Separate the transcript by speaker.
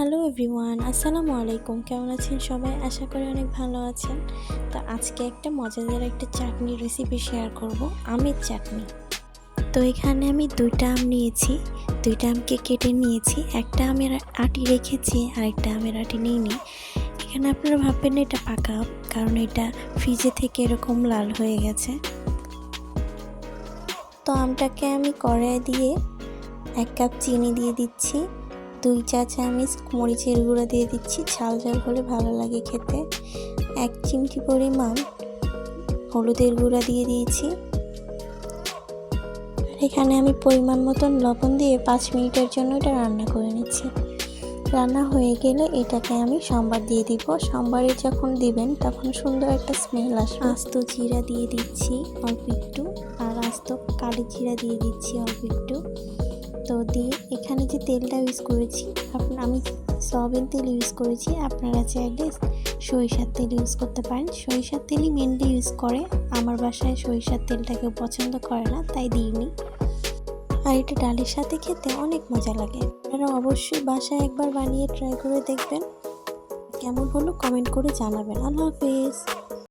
Speaker 1: Hello everyone, আসসালামু আলাইকুম। কেমন আছেন সবাই? আশা করি অনেক ভালো আছেন। তো আজকে একটা মজাদার একটা চাটনি রেসিপি শেয়ার করব, আমের চাটনি। তো এখানে আমি দুইটা আম নিয়েছি, দুইটা আমকে কেটে নিয়েছি, একটা আমের আটি রেখেছি আর একটা আমের আটি নিইনি। এখানে আপনারা ভাববেন এটা পাকা কারণ এটা ফ্রিজে থেকে এরকম লাল হয়ে গেছে। তো আমটাকে আমি কড়াই দিয়ে এক কাপ চিনি দিয়ে দিচ্ছি। দুই চা চামচ মরিচের গুঁড়ো দিয়ে দিচ্ছি। ঝাল ঝাল হলে ভালো লাগে খেতে। এক চিমটি পরিমাণ হলুদের গুঁড়া দিয়ে দিয়েছি। এখানে আমি পরিমাণ মতন লবণ দিয়ে পাঁচ মিনিটের জন্য এটা রান্না করে নিচ্ছি। রান্না হয়ে গেলে এটাকে আমি সম্বার দিয়ে দিব। সম্বারে যখন দিবেন তখন সুন্দর একটা স্মেল আসবে। আস্ত জিরা দিয়ে দিচ্ছি অল্প একটু। আর আস্ত কালি জিরা দিয়ে দিচ্ছি অল্প একটু। তো দিয়ে এখানে যে তেলটা ইউজ করেছি আমি সয়াবিন তেল ইউজ করেছি, আপনারা চাইলে সরিষার তেল ইউজ করতে পারেন। সরিষার তেলই মেনলি ইউজ করে, আমার বাসায় সরিষার তেলটা কেউ পছন্দ করে না, তাই দিইনি। আর এটা ডালের সাথে খেতে অনেক মজা লাগে। আপনারা অবশ্যই বাসায় একবার বানিয়ে ট্রাই করে দেখবেন। কেমন হলো কমেন্ট করে জানাবেন। আল্লাহ হাফেজ।